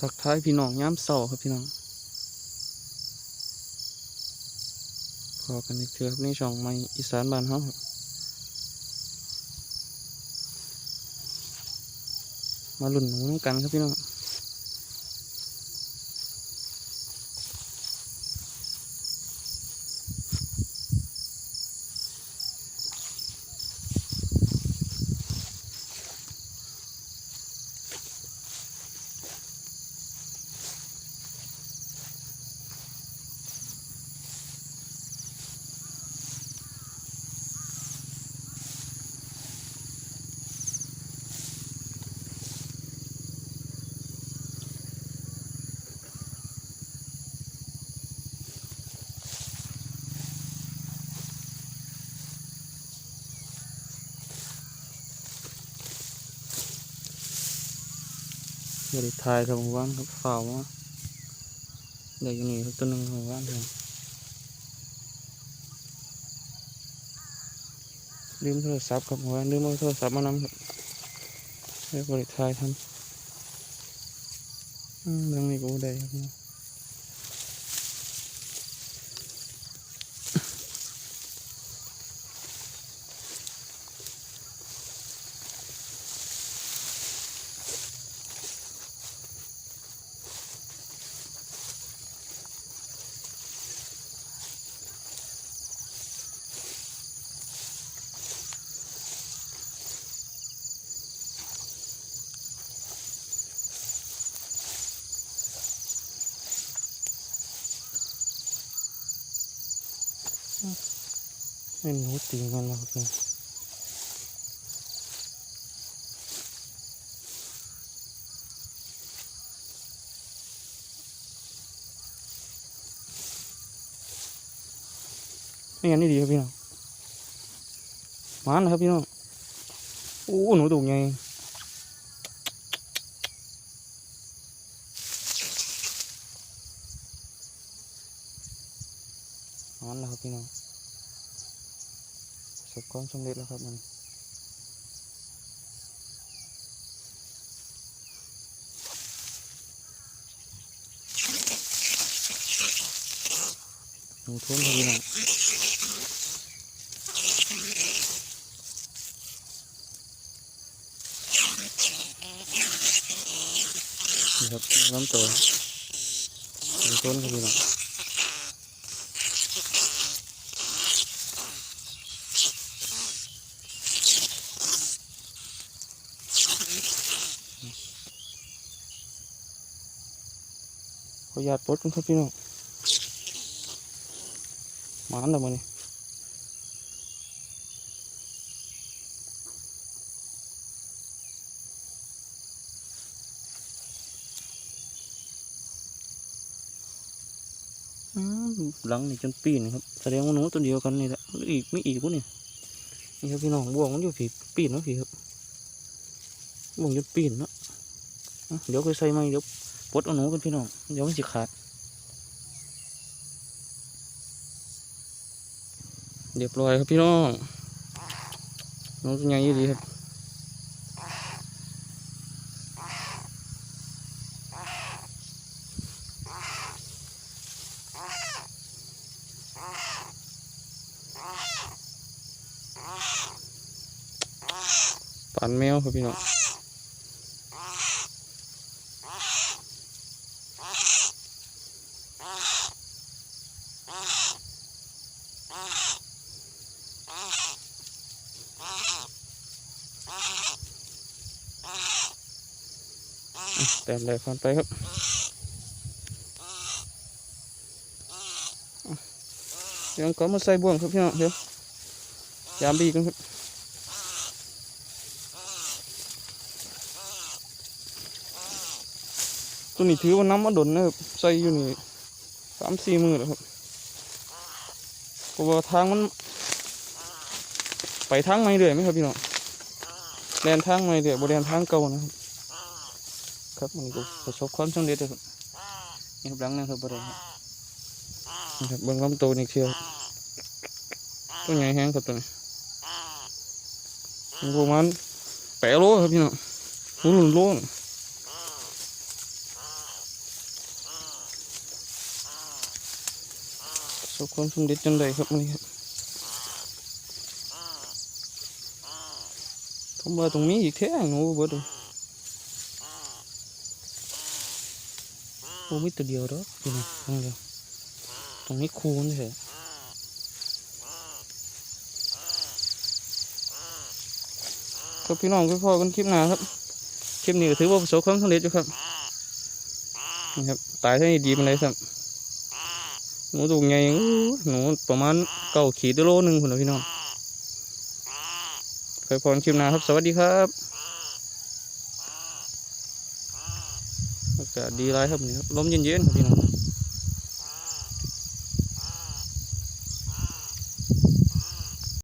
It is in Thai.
ทักทายพี่น้องย้ำเศร้าครับพี่น้องพอกันอีกเทือครับในช่องไม่อีสานบ้านเฮาครับมาหลุ่นหนูน้ำกันครับพี่น้อง บริทายครับหมู่บ้านครับฝ่าวะเด็กอยู่นี่ครับตัวหนึ่งหมู่านครับลืมโทรศัพท์ครับหมู่าลืมเอาโทรศัพท์มานำครับเรียกบริทายทำอืมเรื่องนี้กูได้ครับ ไม่รู้ตีกันแล้วครันไม่งั้นนี่ดีครับพี่น้องมานะครับพี่น้องโอ้หนูตุ่งไง หมานะครับพี่น้องประสบความสำเร็จแล้วครับมันหนูทุ่นทีนะหนูทุ่นครับพี่น้องขออนุญาตปลดกันครับพี่น้องหมาอันดับมันนี่หลังนี่จนปีนครับแสดงว่าหนูตัวเดียวกันนี่แหละอีกไม่อีกวะเนี่ยนี่ครับพี่น้องบ่วงมันอยู่ผีปีนเนาะพี่ครับบ่วงจนปีนเนาะเดี๋ยวค่อยใส่ไม้เดี๋ยว ปดเอาหนูกันพี่น้องเดี๋ยวมันสิขาดเรียบร้อยครับพี่น้องนูตัวใหญ่ยี่ดีครับปั่นแมวครับพี่น้อง แต้มได้ฟันไปครับเดี๋ยวก็มาใส่บ่วงครับพี่น้องเดี๋ยวยามบีกันครับตัวนี้ถือว่าน้ำมาดนนะครับใส่อยู่นี่สามสี่มือแล้วครับเพราะว่าทางมันไปทางไม่เรื่อยไหมครับพี่น้องแดนทางไม่เรื่อยบริเวณทางเก่านะครับ ครับมันก็ปะสบควาส่งเด็จเลยครับนี่ครับหลังนะครับบริเวณนี่ครับเบื้องลำตัวนี่เชียวตัวใหญ่แห้งครับตัวนี้ประมาณแปดโลครับพี่น้องหุ่นโลนปรกสบความสำเร็จจนได้ครับมันครับผมว่าตรงนี้อีกแท่งโอ้เบิดเโอ้มีตัวเดียวเด้อพี่น้องตรงเดียวตรงนี้คูนเถอะครับพี่น้องพี่พ่อกันคลิปหน้าครับคลิปนี้ก็ถือว่าประสบความสำเร็จอยู่ครับนี่ครับตายเท่านี้ดีมันเลยครับหนูตัวใหญ่อู้หนูประมาณเก้าขีดโลหนึ่งคุณพี่น้องเคยพรคลิปหน้าครับ สวัสดีครับากาศดีไรครับนี่ครับลมเย็นๆครับพี่น้อง